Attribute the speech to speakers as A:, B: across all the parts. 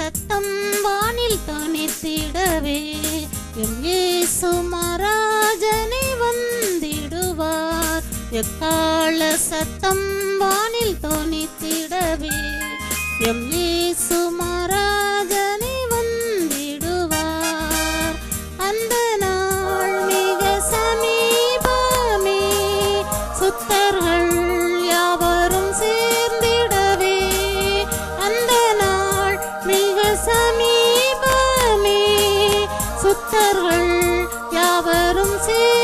A: சத்தம் வானில் தனித்திடவே எம் இயேசு மகாராஜனே வந்திடுவார். எக்கால சத்தம் வானில் தோனித்திடவே எம் இயேசு யாவரும்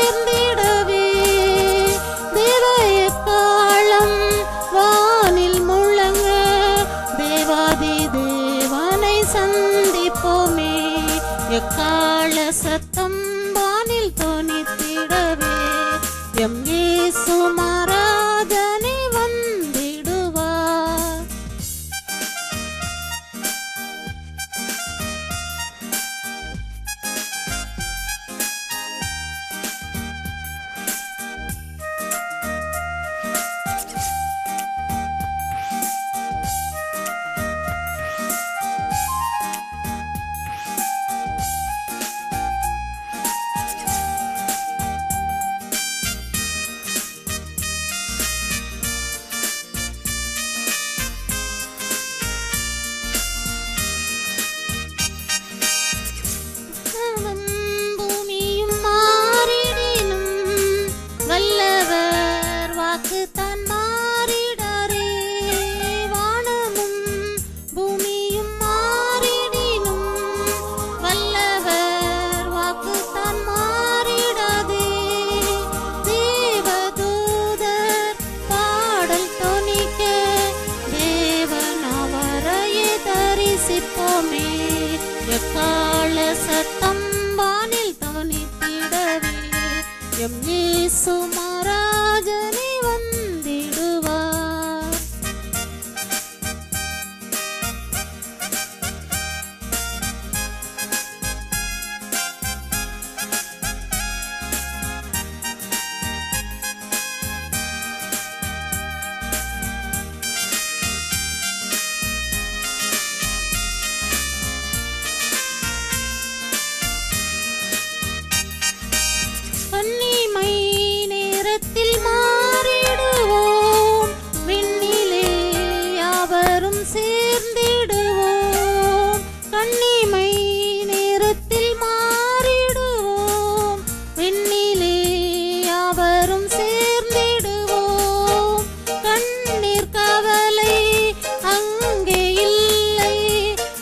A: எம் இயேசு மகாராஜனே வந்திடுவார் யாவரும் சேர்ந்திடுவோம். கண்ணீர் கவலை அங்கே இல்லை.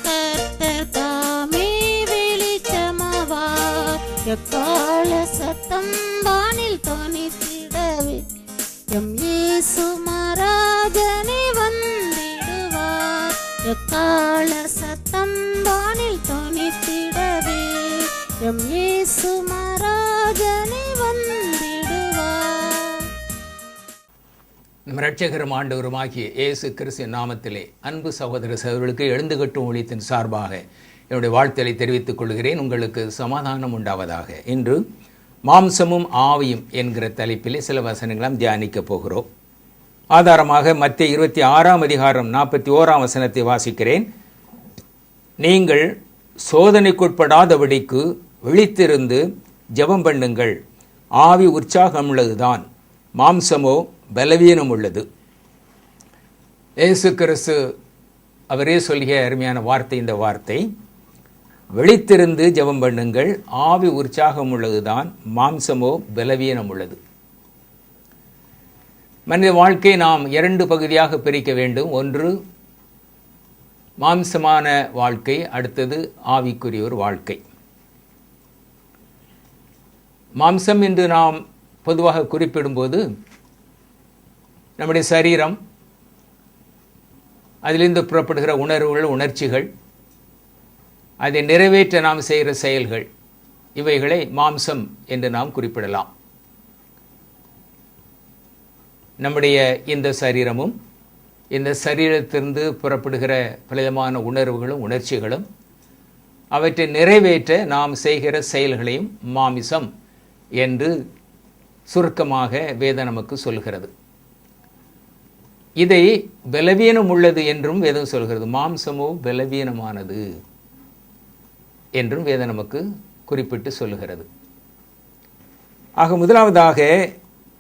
A: கர்த்தர் தாமே வெளிச்சமாவார் எக்கால சத்தம் வானில் தோணித்திடவே எம் இயேசு மகாராஜனே வந்திடுவார். எக்கால
B: நம் இரட்சகரும் ஆண்டவருமாகிய இயேசு கிறிஸ்து நாமத்திலே அன்பு சகோதர சகோதரர்களுக்கு எழுந்து கட்டும் ஊழியத்தின் சார்பாக என்னுடைய வாழ்த்தலை தெரிவித்துக் கொள்கிறேன். உங்களுக்கு சமாதானம் உண்டாவதாக. இன்று மாம்சமும் ஆவியும் என்கிற தலைப்பிலே சில வசனங்களாம் தியானிக்கப் போகிறோம். ஆதாரமாக மத்திய இருபத்தி ஆறாம் அதிகாரம் நாற்பத்தி ஓராம் வசனத்தை வாசிக்கிறேன். நீங்கள் சோதனைக்குட்படாதபடிக்கு விழித்திருந்து ஜெபம் பண்ணுங்கள். ஆவி உற்சாகம் உள்ளதுதான். மாம்சமோ பலவீனம் உள்ளது இயேசு கிறிஸ்து அவரே சொல்கிய அருமையான வார்த்தை இந்த வார்த்தை வெளித்திருந்து ஜெபம் பண்ணுங்கள் ஆவி உற்சாகம் உள்ளதுதான் மாம்சமோ பலவீனம் உள்ளது மனித வாழ்க்கை நாம் இரண்டு பகுதியாக பிரிக்க வேண்டும். ஒன்று மாம்சமான வாழ்க்கை அடுத்தது ஆவிக்குரிய ஒரு வாழ்க்கை. மாம்சம் என்று நாம் பொதுவாக குறிப்பிடும்போது நம்முடைய சரீரம் அதிலிருந்து புறப்படுகிற உணர்வுகள் உணர்ச்சிகள் அதை நிறைவேற்ற நாம் செய்கிற செயல்கள் இவைகளை மாம்சம் என்று நாம் குறிப்பிடலாம். நம்முடைய இந்த சரீரமும் இந்த சரீரத்திலிருந்து புறப்படுகிற பலவிதமான உணர்வுகளும் உணர்ச்சிகளும் அவற்றை நிறைவேற்ற நாம் செய்கிற செயல்களையும் மாமிசம் என்று சுருக்கமாக வேதம் நமக்கு சொல்கிறது. இதை பலவீனம் உள்ளது என்றும் வேதம் சொல்கிறது. மாம்சமோ பலவீனமானது என்றும் வேதம் நமக்கு குறிப்பிட்டு சொல்லுகிறது. ஆக முதலாவதாக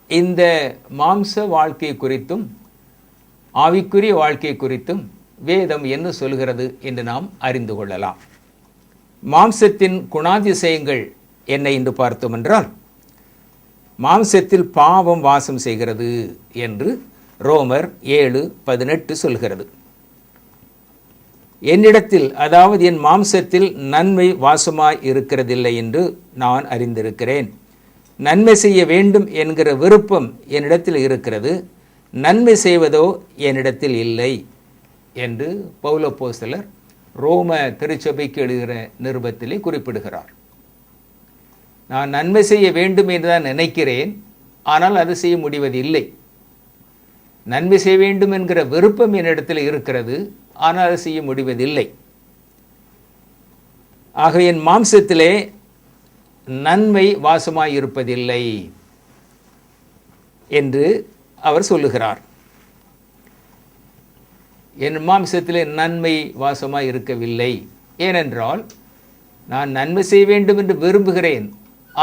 B: இந்த மாம்ச வாழ்க்கை குறித்தும் ஆவிக்குரிய வாழ்க்கை குறித்தும் வேதம் என்ன சொல்கிறது என்று நாம் அறிந்து கொள்ளலாம். மாம்சத்தின் குணாதிசயங்கள் என்ன என்று பார்த்தோம் என்றால் மாம்சத்தில் பாவம் வாசம் செய்கிறது என்று ரோமர் ஏழு பதினெட்டு சொல்கிறது. என்னிடத்தில் அதாவது என் மாம்சத்தில் நன்மை வாசமாய் இருக்கிறதில்லை என்று நான் அறிந்திருக்கிறேன். நன்மை செய்ய வேண்டும் என்கிற விருப்பம் என்னிடத்தில் இருக்கிறது. நன்மை செய்வதோ என்னிடத்தில் இல்லை என்று பௌலப்போஸ்தலர் ரோம திருச்சபைக்கு எழுகிற நிருபத்திலே குறிப்பிடுகிறார். நான் நன்மை செய்ய வேண்டும் என்று தான் நினைக்கிறேன். ஆனால் அது செய்ய முடிவதில்லை. நன்மை செய்ய வேண்டும் என்கிற விருப்பம் என்னிடத்தில் இருக்கிறது ஆனால் அதை செய்ய முடிவதில்லை. ஆகவே என் மாம்சத்திலே நன்மை வாசமாய் இருப்பதில்லை என்று அவர் சொல்லுகிறார். என் மாம்சத்திலே நன்மை வாசமாய் இருக்கவில்லை. ஏனென்றால் நான் நன்மை செய்ய வேண்டும் என்று விரும்புகிறேன்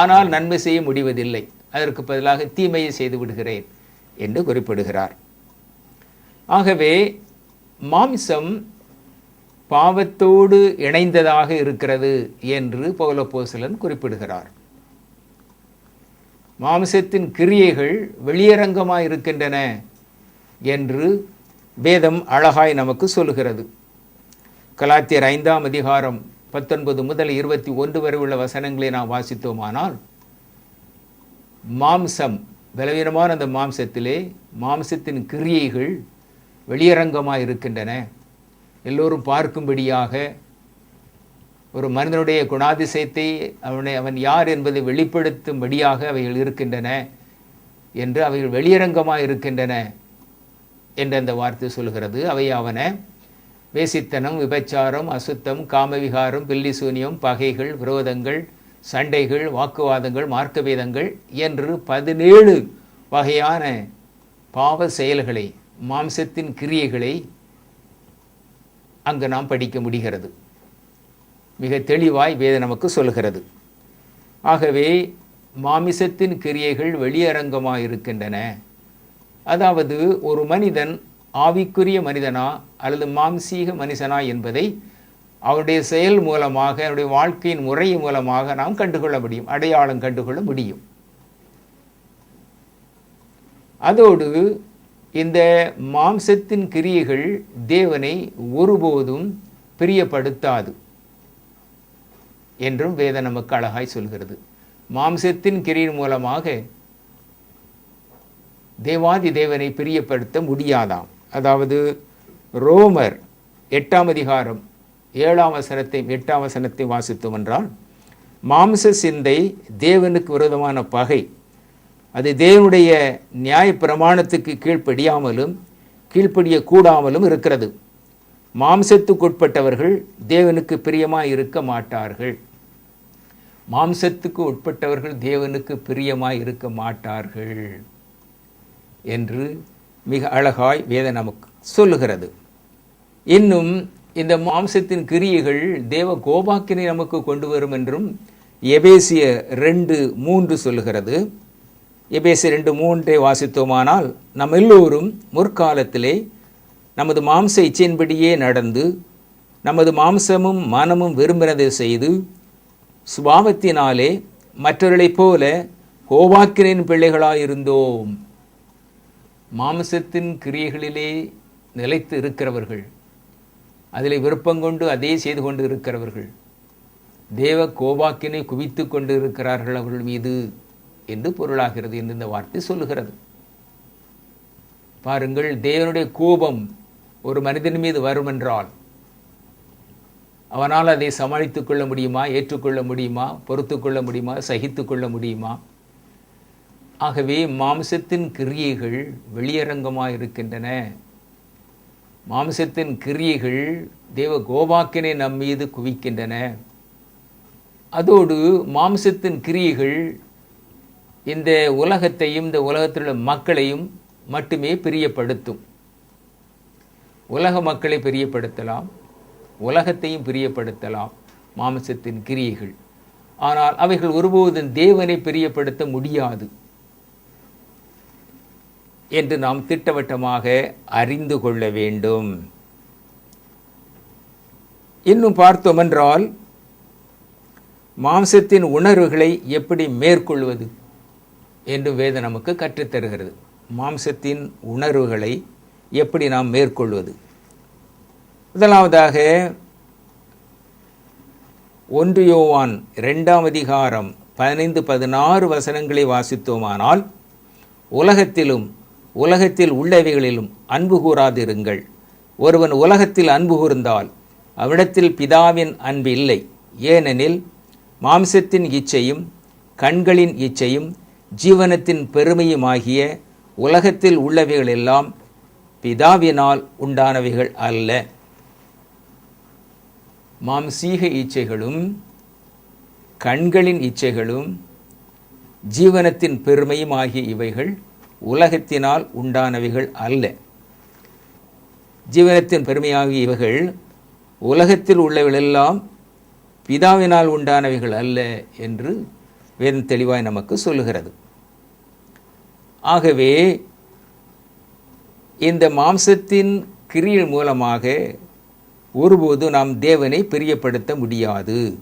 B: ஆனால் நன்மை செய்ய முடிவதில்லை. அதற்கு பதிலாக தீமையை செய்து விடுகிறேன் என்று குறிப்பிடுகிறார். ஆகவே மாம்சம் பாவத்தோடு இணைந்ததாக இருக்கிறது என்று பௌலப்போசலன் குறிப்பிடுகிறார். மாம்சத்தின் கிரியைகள் வெளியரங்கமாக இருக்கின்றன என்று வேதம் அழகாய் நமக்கு சொல்லுகிறது. கலாத்தியர் ஐந்தாம் அதிகாரம் பத்தொன்பது முதல் இருபத்தி ஒன்று வரை உள்ள வசனங்களை நாம் வாசித்தோமானால் மாம்சம் பலவீனமான அந்த மாம்சத்திலே மாம்சத்தின் கிரியைகள் வெளியரங்கமாக இருக்கின்றன எல்லோரும் பார்க்கும்படியாக ஒரு மனிதனுடைய குணாதிசயத்தை அவனை அவன் யார் என்பதை வெளிப்படுத்தும்படியாக அவைகள் இருக்கின்றன என்று அவைகள் வெளியரங்கமாக இருக்கின்றன என்று அந்த வார்த்தை சொல்கிறது. அவை அவன வேசித்தனம் விபச்சாரம் அசுத்தம் காமவிகாரம் பில்லி சூனியம் பகைகள் விரோதங்கள் சண்டைகள் வாக்குவாதங்கள் மார்க்கவேதங்கள் என்று பதினேழு வகையான பாவ செயல்களை மாம்சத்தின் கிரியைகளை அங்கு நாம் படிக்க முடிகிறது. மிக தெளிவாய் வேத நமக்கு சொல்கிறது ஆகவே மாமிசத்தின் கிரியைகள் வெளியரங்கமாக இருக்கின்றன. அதாவது ஒரு மனிதன் ஆவிக்குரிய மனிதனா அல்லது மாம்சீக மனுஷனா என்பதை அவருடைய செயல் மூலமாக அவருடைய வாழ்க்கையின் முறை மூலமாக நாம் கண்டுகொள்ள முடியும் அடையாளம் கண்டுகொள்ள முடியும். அதோடு இந்த மாம்சத்தின் கிரியைகள் தேவனை ஒருபோதும் பிரியப்படுத்தாது என்றும் வேத நமக்கு அழகாய் சொல்கிறது. மாம்சத்தின் கிரியின் மூலமாக தேவாதி தேவனை பிரியப்படுத்த முடியாதாம். அதாவது ரோமர் எட்டாம் அதிகாரம் ஏழாம் வசனத்தை எட்டாம் வசனத்தை வாசித்தோம் என்றால் மாம்ச சிந்தை தேவனுக்கு விரோதமான பகை. அது தேவனுடைய நியாய பிரமாணத்துக்கு கீழ்ப்படியாமலும் கீழ்ப்படிய கூடாமலும் இருக்கிறது. மாம்சத்துக்கு தேவனுக்கு பிரியமாய் இருக்க மாட்டார்கள். மாம்சத்துக்கு உட்பட்டவர்கள் தேவனுக்கு பிரியமாய் இருக்க மாட்டார்கள் என்று மிக அழகாய் வேத நமக்கு சொல்லுகிறது. இன்னும் இந்த மாம்சத்தின் கிரியைகள் தேவ கோபாக்கினை நமக்கு கொண்டு வரும் என்றும் எபேசிய ரெண்டு மூன்று சொல்லுகிறது. எபேசு ரெண்டு மூன்றை வாசித்தோமானால் நம் எல்லோரும் முற்காலத்திலே நமது மாம்ச இச்சையின்படியே நடந்து நமது மாம்சமும் மனமும் விரும்பினதை செய்து சுபாவத்தினாலே மற்றவர்களைப் போல கோபாக்கிரின் பிள்ளைகளாயிருந்தோம். மாம்சத்தின் கிரியைகளிலே நிலைத்து இருக்கிறவர்கள் அதில் விருப்பம் கொண்டு அதே செய்து கொண்டு இருக்கிறவர்கள் தேவ கோபாக்கினை குவித்து கொண்டு இருக்கிறார்கள் அவர்கள் மீது. என்று பொருளாகிறது என்று இந்த வார்த்தை சொல்லுகிறது. பாருங்கள் தேவனுடைய கோபம் ஒரு மனிதன் மீது வரும் என்றால் அவனால் அதை சமாளித்துக் கொள்ள முடியுமா ஏற்றுக்கொள்ள முடியுமா பொறுத்து கொள்ள முடியுமா சகித்து கொள்ள முடியுமா? ஆகவே மாம்சத்தின் கிரியைகள் வெளியரங்கமாக இருக்கின்றன. மாம்சத்தின் கிரியைகள் தேவ கோபாக்கினை நம் மீது குவிக்கின்றன. அதோடு மாம்சத்தின் கிரியைகள் இந்த உலகத்தையும் இந்த உலகத்தில் உள்ள மக்களையும் மட்டுமே பிரியப்படுத்தும். உலக மக்களை பிரியப்படுத்தலாம். உலகத்தையும் பிரியப்படுத்தலாம். மாம்சத்தின் கிரியைகள். ஆனால் அவைகள் ஒருபோதும் தேவனை பிரியப்படுத்த முடியாது என்று நாம் திட்டவட்டமாக அறிந்து கொள்ள வேண்டும். இன்னும் பார்த்தோமென்றால் மாம்சத்தின் உணர்வுகளை எப்படி மேற்கொள்வது? என்று வேத நமக்கு கற்றுத்தருகிறது. மாம்சத்தின் உணர்வுகளை எப்படி நாம் மேற்கொள்வது? முதலாவதாக ஒன்று யோவான் இரண்டாம் அதிகாரம் பதினைந்து பதினாறு வசனங்களை வாசித்தோமானால் உலகத்திலும் உலகத்தில் உள்ளவைகளிலும் அன்பு கூறாதிருங்கள். ஒருவன் உலகத்தில் அன்பு கூர்ந்தால் அவ்விடத்தில் பிதாவின் அன்பு இல்லை. ஏனெனில் மாம்சத்தின் இச்சையும் கண்களின் இச்சையும் ஜீவனத்தின் பெருமையுமாகிய உலகத்தில் உள்ளவைகளெல்லாம் பிதாவினால் உண்டானவைகள் அல்ல. மாம்சீக இச்சைகளும் கண்களின் இச்சைகளும் ஜீவனத்தின் பெருமையும் ஆகிய இவைகள் உலகத்தினால் உண்டானவைகள் அல்ல. ஜீவனத்தின் பெருமையாகிய இவைகள் உலகத்தில் உள்ளவைகளெல்லாம் பிதாவினால் உண்டானவைகள் அல்ல என்று வேதம் தெளிவாய் நமக்கு சொல்லுகிறது. ஆகவே இந்த மாம்சத்தின் கிரியில் மூலமாக ஒருபோது நாம் தேவனை பிரியப்படுத்த முடியாது.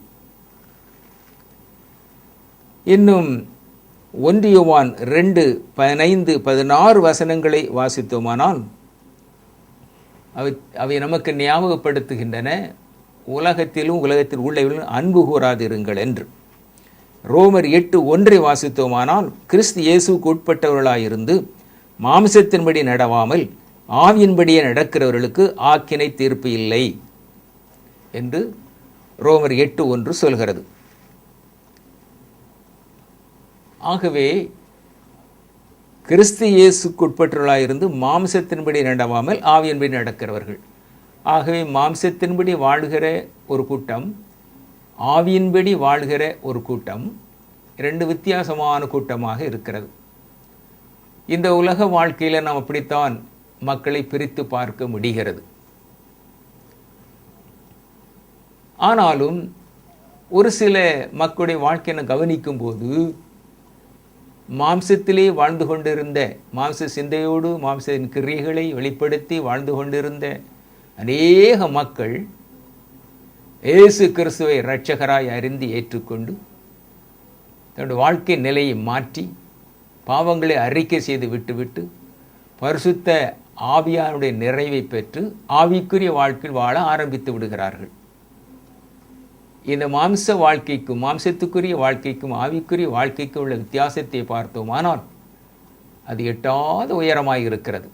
B: இன்னும் ஒன்றியவான் ரெண்டு பதினைந்து பதினாறு வசனங்களை வாசித்தோமானால் அவை அவை நமக்கு ஞாபகப்படுத்துகின்றன. உலகத்திலும் உலகத்தில் உள்ளவர்களும் அன்பு கூறாதிருங்கள் என்று. ரோமர் எட்டு ஒன்றை வாசித்தோமானால் கிறிஸ்து இயேசுக்கு உட்பட்டவர்களாயிருந்து மாம்சத்தின்படி நடவாமல் ஆவியின்படியே நடக்கிறவர்களுக்கு ஆக்கினை தீர்ப்பு இல்லை என்று ரோமர் எட்டு ஒன்று சொல்கிறது. ஆகவே கிறிஸ்து இயேசுக்குட்பற்றவர்களாயிருந்து மாம்சத்தின்படி நடவாமல் ஆவியின்படி நடக்கிறவர்கள். ஆகவே மாம்சத்தின்படி வாழ்கிற ஒரு கூட்டம் ஆவியின்படி வாழ்கிற ஒரு கூட்டம் ரெண்டு வித்தியாசமான கூட்டமாக இருக்கிறது. இந்த உலக வாழ்க்கையில் நாம் அப்படித்தான் மக்களை பிரித்து பார்க்க முடிகிறது. ஆனாலும் ஒரு சில மக்களுடைய வாழ்க்கையை கவனிக்கும் போது மாம்சத்திலே வாழ்ந்து கொண்டிருந்த மாம்ச சிந்தையோடு மாம்சத்தின் கிரியைகளை வெளிப்படுத்தி வாழ்ந்து கொண்டிருந்த அநேக மக்கள் இயேசு கிறிஸ்துவை இரட்சகராய் அறிந்து ஏற்றுக்கொண்டு தன்னுடைய வாழ்க்கை நிலையை மாற்றி பாவங்களை அறிக்கை செய்து விட்டுவிட்டு பரிசுத்த ஆவியானுடைய நிறைவை பெற்று ஆவிக்குரிய வாழ்க்கையில் வாழ ஆரம்பித்து விடுகிறார்கள். இந்த மாம்ச வாழ்க்கைக்கும் மாம்சத்துக்குரிய வாழ்க்கைக்கும் ஆவிக்குரிய வாழ்க்கைக்கும் உள்ள வித்தியாசத்தை பார்த்தோமானால் அது எட்டாத உயரமாக இருக்கிறது.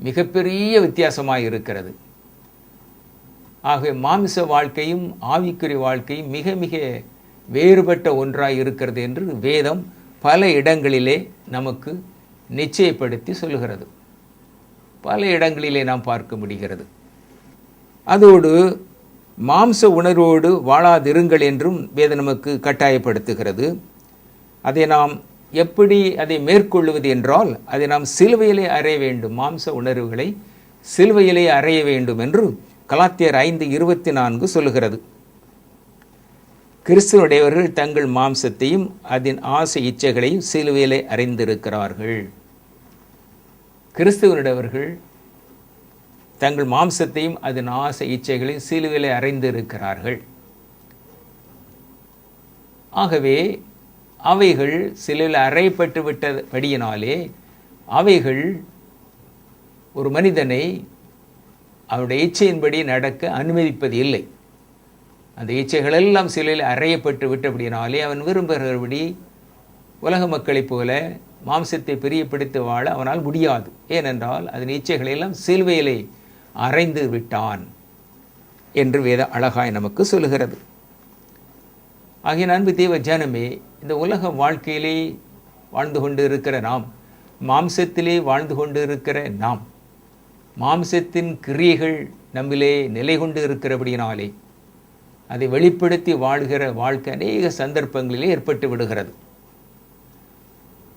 B: மிகப்பெரிய வித்தியாசமாக இருக்கிறது. ஆகவே மாமிச வாழ்க்கையும் ஆவிக்குறி வாழ்க்கையும் மிக மிக வேறுபட்ட ஒன்றாக இருக்கிறது என்று வேதம் பல இடங்களிலே நமக்கு நிச்சயப்படுத்தி சொல்கிறது பல இடங்களிலே நாம் பார்க்க முடிகிறது. அதோடு மாம்ச உணர்வோடு வாழாதிருங்கள் என்றும் வேதம் நமக்கு கட்டாயப்படுத்துகிறது. அதை நாம் எப்படி அதை மேற்கொள்வது என்றால் அதை நாம் சிலுவையிலே அறைய வேண்டும். மாம்ச உணர்வுகளை சிலுவையிலே அறைய வேண்டும் என்று கலாத்தியர் ஐந்து இருபத்தி நான்கு சொல்லுகிறது. கிறிஸ்துவனுடையவர்கள் தங்கள் மாம்சத்தையும் அதன் ஆசை இச்சைகளையும் சிலுவையிலே அறிந்திருக்கிறார்கள். கிறிஸ்துவனுடையவர்கள் தங்கள் மாம்சத்தையும் அதன் ஆசை இச்சைகளையும் சிலுவையிலே அறைந்திருக்கிறார்கள். ஆகவே அவைகள் சிலுவில் அறையப்பட்டு விட்டபடியினாலே அவைகள் ஒரு மனிதனை அவருடைய இச்சையின்படி நடக்க அனுமதிப்பது இல்லை. அந்த இச்சைகளெல்லாம் சிலையில் அறையப்பட்டு விட்டபடினாலே அவன் விரும்புகிறபடி உலக மக்களைப் போல மாம்சத்தை பிரியப்படுத்தி வாழ அவனால் முடியாது. ஏனென்றால் அதன் இச்சைகளெல்லாம் சிலுவையிலே அறைந்து விட்டான் என்று வேத அழகாய் நமக்கு சொல்லுகிறது. ஆகிய அன்பு தேவ ஜனமே இந்த உலக வாழ்க்கையிலே வாழ்ந்து கொண்டு இருக்கிற நாம் மாம்சத்திலே வாழ்ந்து கொண்டு இருக்கிற நாம் மாம்சத்தின் கிரியைகள் நம்மிலே நிலை கொண்டு இருக்கிறபடியினாலே அதை வெளிப்படுத்தி வாழ்கிற வாழ்க்கை அநேக சந்தர்ப்பங்களிலே ஏற்பட்டு விடுகிறது.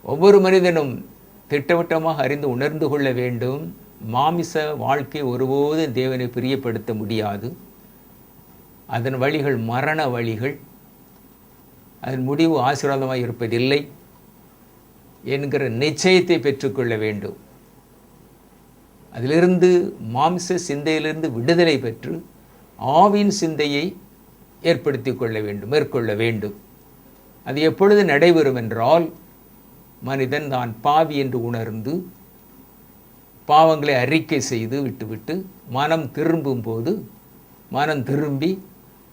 B: ஒவ்வொரு மனிதனும் திட்டவட்டமாக அறிந்து உணர்ந்து கொள்ள வேண்டும் மாமிச வாழ்க்கை ஒருபோதும் தேவனை பிரியப்படுத்த முடியாது. அதன் வழிகள் மரண வழிகள். அதன் முடிவு ஆசீர்வாதமாக இருப்பதில்லை என்கிற நிச்சயத்தை பெற்றுக்கொள்ள வேண்டும். அதிலிருந்து மாம்ச சிந்தையிலிருந்து விடுதலை பெற்று ஆவின் சிந்தையை ஏற்படுத்தி கொள்ள வேண்டும் மேற்கொள்ள வேண்டும். அது எப்பொழுது நடைபெறும் என்றால் மனிதன் தான் பாவி என்று உணர்ந்து பாவங்களை அறிக்கை செய்து விட்டுவிட்டு மனம் திரும்பும் போது மனம் திரும்பி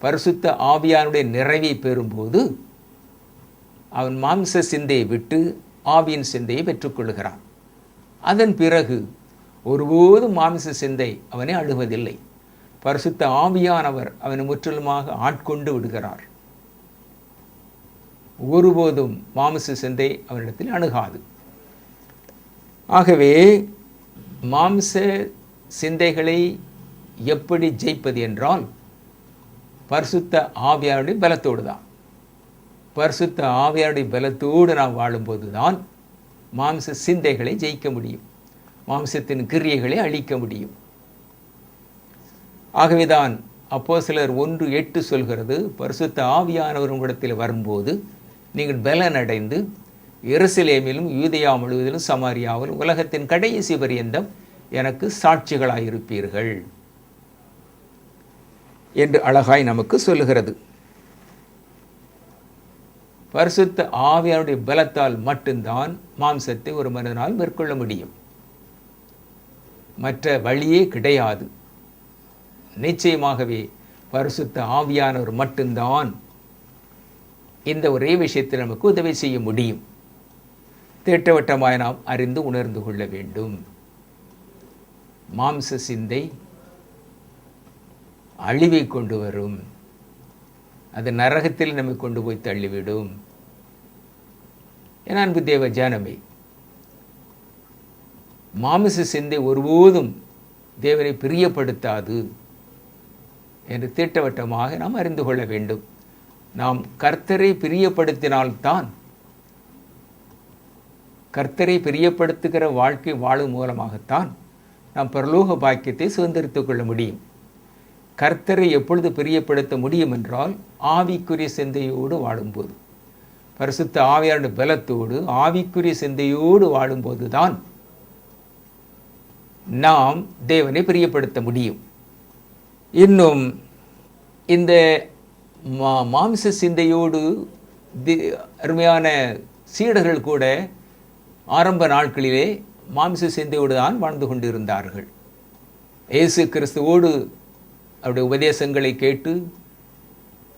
B: பரிசுத்த ஆவியானுடைய நிறைவை பெறும்போது அவன் மாம்ச சிந்தையை விட்டு ஆவியின் சிந்தையை பெற்றுக்கொள்கிறான் அதன் பிறகு ஒருபோதும் மாமிச சிந்தை அவனை அழுவதில்லை. பரிசுத்த ஆவியானவர் அவனை முற்றிலுமாக ஆட்கொண்டு விடுகிறார். ஒருபோதும் மாமிச சிந்தை அவனிடத்தில் அணுகாது. ஆகவே மாம்ச சிந்தைகளை எப்படி ஜெயிப்பது என்றால் பரிசுத்த ஆவியாருடைய பலத்தோடு தான். பரிசுத்த ஆவியாருடைய பலத்தோடு நாம் வாழும்போது தான் மாம்ச சிந்தைகளை ஜெயிக்க முடியும். மாம்சத்தின் கிரியைகளை அழிக்க முடியும். ஆகவேதான் அப்போ சிலர் ஒன்று எட்டு சொல்கிறது பரிசுத்த ஆவியானவர் உங்களிடத்தில் வரும்போது நீங்கள் பலன் அடைந்து எருசலேமிலும் யூதயா முழுவதிலும் சமாரியாவிலும் உலகத்தின் கடைசி பரியந்தம் எனக்கு சாட்சிகளாயிருப்பீர்கள் என்று அழகாய் நமக்கு சொல்லுகிறது. பரிசுத்த ஆவியாருடைய பலத்தால் மட்டும்தான் மாம்சத்தை ஒரு மனிதனால் மேற்கொள்ள முடியும். மற்ற வழியே கிடையாது. நிச்சயமாகவே பரிசுத்த ஆவியானவர் மட்டும்தான் இந்த ஒரே விஷயத்தில் நமக்கு உதவி செய்ய முடியும். திட்டவட்டமாய் நாம் அறிந்து உணர்ந்து கொள்ள வேண்டும். மாம்ச சிந்தை அழிவை கொண்டு வரும். அது நரகத்தில் நம்மை கொண்டு போய் தள்ளிவிடும். என் அன்பு தேவ ஜானமே மாமிச சிந்தை ஒருபோதும் தேவனை பிரியப்படுத்தாது என்று திட்டவட்டமாக நாம் அறிந்து கொள்ள வேண்டும். நாம் கர்த்தரை பிரியப்படுத்தினால்தான் கர்த்தரை பிரியப்படுத்துகிற வாழ்க்கை வாழும் மூலமாகத்தான் நாம் பரலோக பாக்கியத்தை சுதந்திரித்துக் கொள்ள முடியும். கர்த்தரை எப்பொழுது பிரியப்படுத்த முடியும் என்றால் ஆவிக்குரிய சிந்தையோடு வாழும்போது. பரிசுத்த ஆவியாருடைய பலத்தோடு ஆவிக்குரிய சிந்தையோடு வாழும்போது தான் நாம் தேவனை பிரியப்படுத்த முடியும். இன்னும் இந்த மா மாம்ச சிந்தையோடு தி- அருமையான சீடர்கள் கூட ஆரம்ப நாட்களிலே மாம்ச சிந்தையோடு தான் வாழ்ந்து கொண்டிருந்தார்கள். இயேசு கிறிஸ்துவோடு அவருடைய உபதேசங்களை கேட்டு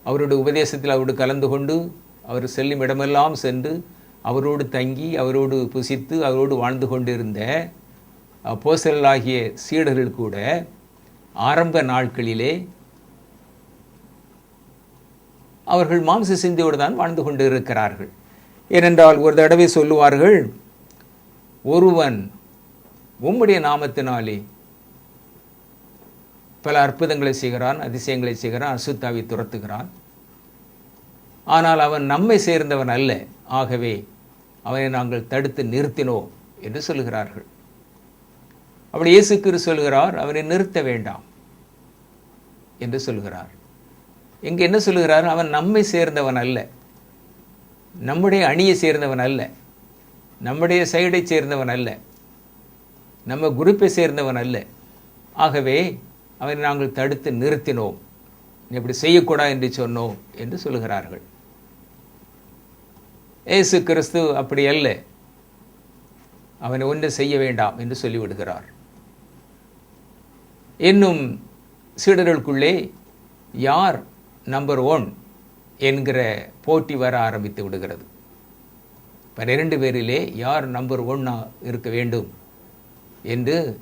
B: அவருடைய உபதேசத்தில் அவரோடு கலந்து கொண்டு அவர் செல்லும் இடமெல்லாம் சென்று அவரோடு தங்கி அவரோடு புசித்து அவரோடு வாழ்ந்து கொண்டிருந்த அப்போஸ்தலர்களாகிய சீடர்கள் கூட ஆரம்ப நாட்களிலே அவர்கள் மாம்ச சிந்தையோடு தான் வாழ்ந்து கொண்டு இருக்கிறார்கள் ஏனென்றால் ஒரு தடவை சொல்லுவார்கள் ஒருவன் உம்முடைய நாமத்தினாலே பல அற்புதங்களை செய்கிறான் அதிசயங்களை செய்கிறான் அசுத்தாவை துரத்துகிறான். ஆனால் அவன் நம்மை சேர்ந்தவன் அல்ல. ஆகவே அவனை நாங்கள் தடுத்து நிறுத்தினோம் என்று சொல்லுகிறார்கள். அப்படி இயேசு கிறிஸ்து சொல்கிறார் அவனை நிறுத்த வேண்டாம் என்று சொல்கிறார். இங்கே என்ன சொல்லுகிறார் அவன் நம்மை சேர்ந்தவன் அல்ல. நம்முடைய அணியை சேர்ந்தவன் அல்ல. நம்முடைய சைடை சேர்ந்தவன் அல்ல. நம்ம குரூப்பை சேர்ந்தவன் அல்ல. ஆகவே அவனை நாங்கள் தடுத்து நிறுத்தினோம். இப்படி செய்யக்கூடாது என்று சொன்னோம் என்று சொல்லுகிறார்கள் ஏசு கிறிஸ்து அப்படி அல்ல. அவனை ஒன்று செய்ய வேண்டாம் என்று சொல்லிவிடுகிறார். இன்னும் சீடர்களுக்குள்ளே யார் நம்பர் ஒன் என்கிற போட்டி வர ஆரம்பித்து விடுகிறது. பன்னிரண்டு பேரிலே யார் நம்பர் ஒன்னா இருக்க வேண்டும் என்று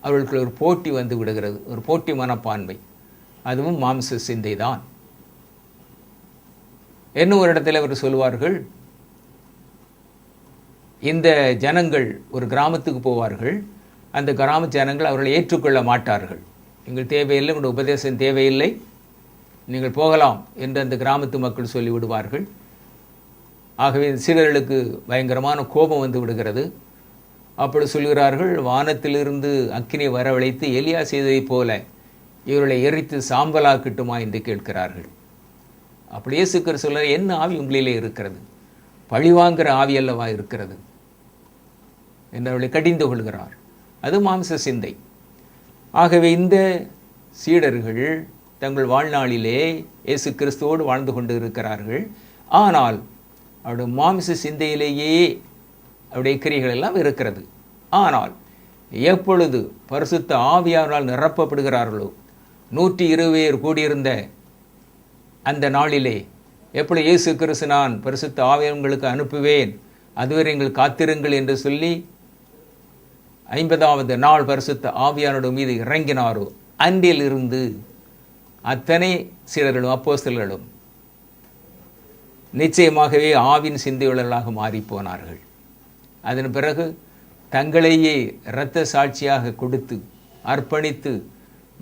B: அவர்களுக்கு ஒரு போட்டி வந்து விடுகிறது. ஒரு போட்டி மனப்பான்மை. அதுவும் மாம்ச சிந்தை தான். என்ன ஒரு இடத்துல அவர் சொல்வார்கள்? இந்த ஜனங்கள் ஒரு கிராமத்துக்கு போவார்கள். அந்த கிராம ஜனங்கள் அவர்களை ஏற்றுக்கொள்ள மாட்டார்கள். நீங்கள் தேவையில்லை உங்களுடைய உபதேசம் தேவையில்லை. நீங்கள் போகலாம் என்று அந்த கிராமத்து மக்கள் சொல்லிவிடுவார்கள். ஆகவே சீடர்களுக்கு பயங்கரமான கோபம் வந்து விடுகிறது. அப்படி சொல்கிறார்கள் வானத்திலிருந்து அக்கினி வரவழைத்து எலியா செய்ததைப் போல இவர்களை எரித்து சாம்பலாக்கட்டுமா என்று கேட்கிறார்கள். அப்படியே இயேசு சொல்ல என்ன ஆவி உங்களிலே இருக்கிறது? பழிவாங்கிற ஆவி அல்லவா இருக்கிறது? என்று அவர்களை கடிந்து கொள்கிறார். அது மாம்ச சிந்தை. ஆகவே இந்த சீடர்கள் தங்கள் வாழ்நாளிலே இயேசு கிறிஸ்துவோடு வாழ்ந்து கொண்டு இருக்கிறார்கள். ஆனால் அவருடைய மாம்ச சிந்தையிலேயே அவருடைய கிரிகள் எல்லாம் இருக்கிறது. ஆனால் எப்பொழுது பரிசுத்த ஆவியாரால் நிரப்பப்படுகிறார்களோ நூற்றி இருபது பேர் கூடியிருந்த அந்த நாளிலே எப்படி இயேசு கிறிஸ்து நான் பரிசுத்த ஆவியங்களுக்கு அனுப்புவேன் அதுவரை எங்கள் காத்திருங்கள் என்று சொல்லி ஐம்பதாவது நாள் பரிசுத்த ஆவியானோட மீது இறங்கினாரோ அன்றிலிருந்து அத்தனை சீடர்களும் அப்போஸ்தலர்களும் நிச்சயமாகவே ஆவின் சிந்தையுள்ளலாக மாறிப்போனார்கள். அதன் பிறகு தங்களையே இரத்த சாட்சியாக கொடுத்து அர்ப்பணித்து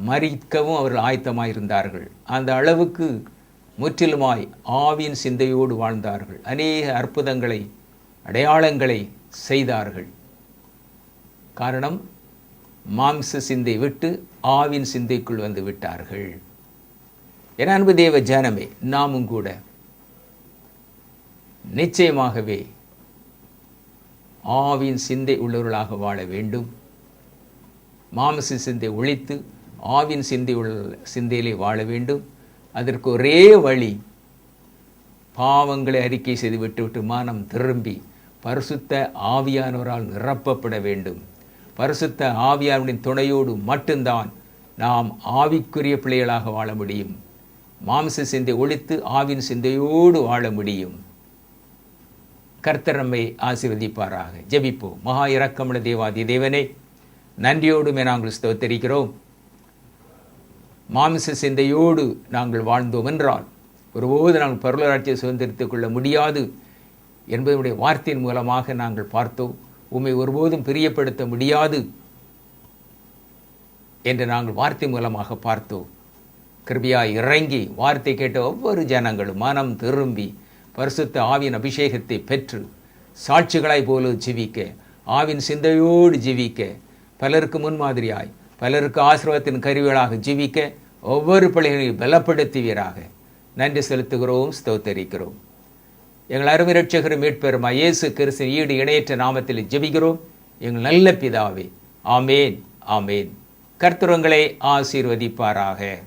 B: மறிக்கவும் அவர்கள் ஆயத்தமாயிருந்தார்கள். அந்த அளவுக்கு முற்றிலுமாய் ஆவின் சிந்தையோடு வாழ்ந்தார்கள். அநேக அற்புதங்களை அடையாளங்களை செய்தார்கள். காரணம் மாம்ச சிந்தை விட்டு ஆவின் சிந்தைக்குள் வந்து விட்டார்கள். என அன்பு தேவ ஜனமே நாமும் கூட நிச்சயமாகவே ஆவின் சிந்தை உள்ளவர்களாக வாழ வேண்டும். மாமச சிந்தை ஒழித்து ஆவின் சிந்தை உள்ள சிந்தையிலே வாழ வேண்டும். அதற்கு ஒரே வழி பாவங்களை அறிக்கை செய்து விட்டு விட்டு மனம் திரும்பி பரிசுத்த ஆவியானவரால் நிரப்பப்பட வேண்டும். பரிசுத்த ஆவியானுடைய துணையோடு மட்டும்தான் நாம் ஆவிக்குரிய பிள்ளைகளாக வாழ முடியும். மாம்ச சிந்தை ஒழித்து ஆவின் சிந்தையோடு வாழ முடியும். கர்த்தர் நம்மை ஆசீர்வதிப்பாராக. ஜெபிப்போம். மகா இரக்கமுள்ள தேவாதி தேவனே நன்றியோடுமே நாங்கள் ஸ்தோத்தரிக்கிறோம். மாமிச சிந்தையோடு நாங்கள் வாழ்ந்தோம் என்றால் ஒருபோது நாங்கள் பருளராட்சியை சுதந்திரத்துக் கொள்ள முடியாது என்பதனுடைய வார்த்தையின் மூலமாக நாங்கள் பார்த்தோம். உம்மை ஒருபோதும் பிரியப்படுத்த முடியாது என்று நாங்கள் வார்த்தை மூலமாக பார்த்தோம். கிருபியாய் இறங்கி வார்த்தை கேட்ட ஒவ்வொரு ஜனங்களும் மனம் திரும்பி பரிசுத்த ஆவின் அபிஷேகத்தை பெற்று சாட்சிகளாய் போல ஜீவிக்க ஆவின் சிந்தையோடு ஜீவிக்க பலருக்கு முன்மாதிரியாய் பலருக்கு ஆசீர்வாதத்தின் கருவிகளாக ஜீவிக்க ஒவ்வொரு பிள்ளைகளையும் பலப்படுத்துவீராக. நன்றி செலுத்துகிறோம் ஸ்தோத்தரிக்கிறோம். எங்கள் அருமை ரட்சகரும் மீட்பெருமா இயேசு கிறிஸ்து ஈடு இணையற்ற நாமத்தில் ஜெபிக்கிறோம். எங்கள் நல்ல பிதாவே ஆமேன் ஆமேன். கர்த்தரங்களை ஆசீர்வதிப்பாராக.